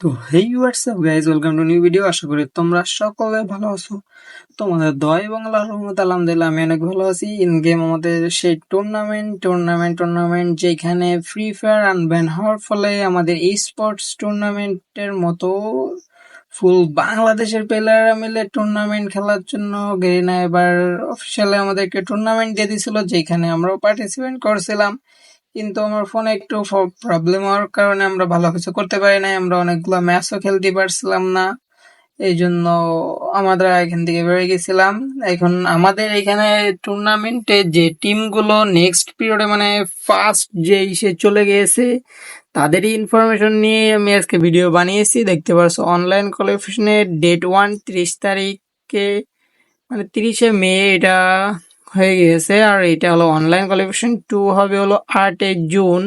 তো hey WhatsApp guys welcome to new video আশা করি তোমরা সকলে ভালো আছো। তোমাদের দয় এবং রহমত আলহামদুলিল্লাহ আমি অনেক ভালো আছি। ইন গেম আমাদের সেই টুর্নামেন্ট টুর্নামেন্ট টুর্নামেন্ট যেখানে ফ্রি ফায়ার আনব্যান হওয়ার ফলে আমাদের এই স্পোর্টস টুর্নামেন্টের মতো ফুল বাংলাদেশের প্লেয়াররা মিলে টুর্নামেন্ট খেলার জন্য গেরিনা এবার অফিসিয়ালি আমাদেরকে টুর্নামেন্ট দিয়ে দিয়েছিল, যেখানে আমরাও পার্টিসিপেট করছিলাম। কিন্তু আমার ফোনে একটু প্রবলেম হওয়ার কারণে আমরা ভালো কিছু করতে পারি নাই, আমরা অনেকগুলো ম্যাচও খেলতে পারছিলাম না। এই জন্য আমরা এখান থেকে বেরিয়ে গেছিলাম। এখন আমাদের এখানে টুর্নামেন্টে যে টিমগুলো নেক্সট পিরিয়ডে মানে ফার্স্ট যে ইসে চলে গিয়েছে, তাদেরই ইনফরমেশন নিয়ে আমি আজকে ভিডিও বানিয়েছি। দেখতে পারছ অনলাইন কোয়ালিফিকেশনের ডেট ওয়ান ত্রিশ তারিখে মানে তিরিশে মে এটা হয়ে গিয়েছে। আর এটা হলো অনলাইন কোয়ালিফিকেশন টু হবে হলো আটই জুন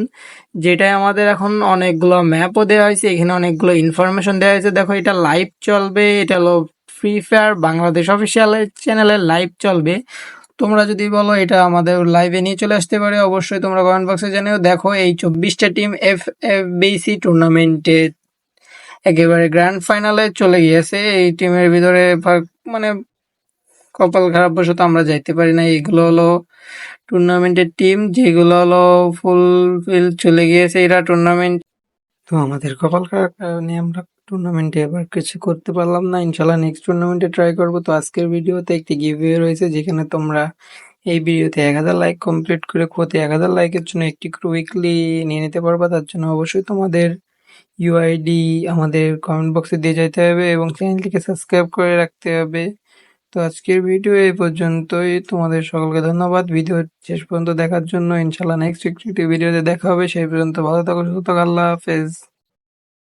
যেটাই আমাদের এখন অনেকগুলো ম্যাপও দেওয়া হয়েছে। এখানে অনেকগুলো ইনফরমেশন দেওয়া হয়েছে। দেখো, এটা লাইভ চলবে। এটা হলো ফ্রি ফায়ার বাংলাদেশ অফিসিয়াল চ্যানেলে লাইভ চলবে। তোমরা যদি বলো, এটা আমাদের লাইভে নিয়ে চলে আসতে পারে। অবশ্যই তোমরা কমেন্ট বক্সে জানিও। দেখো, এই চব্বিশটা টিম এফ এফ বিসি টুর্নামেন্টে একেবারে গ্র্যান্ড ফাইনালে চলে গিয়েছে। এই টিমের ভিতরে মানে কপাল খারাপ বশত আমরা যাইতে পারি না। এগুলো হলো টুর্নামেন্টের টিম, যেগুলো হলো ফুল ফিল চলে গিয়েছে এরা টুর্নামেন্ট। তো আমাদের কপাল খারাপ, কারণে আমরা টুর্নামেন্টে এবার কিছু করতে পারলাম না। ইনশাল্লাহ নেক্সট টুর্নামেন্টে ট্রাই করব। তো আজকের ভিডিওতে একটি গিভওয়ে রয়েছে, যেখানে তোমরা এই ভিডিওতে এক হাজার লাইক কমপ্লিট করে প্রতি এক হাজার লাইকের জন্য একটি উইকলি নিয়ে নিতে পারবা। তার জন্য অবশ্যই তোমাদের ইউআইডি আমাদের কমেন্ট বক্সে দিয়ে যেতে হবে এবং চ্যানেলটিকে সাবস্ক্রাইব করে রাখতে হবে। তো আজকের ভিডিও এই পর্যন্তই। তোমাদের সকলকে ধন্যবাদ। ভিডিও শেষ পর্যন্ত দেখার জন্য ইনশাল্লাহ নেক্সট একটি ভিডিওতে দেখা হবে। সেই পর্যন্ত ভালো থাকো, সুস্থ থাকো। আল্লাহ হাফেজ।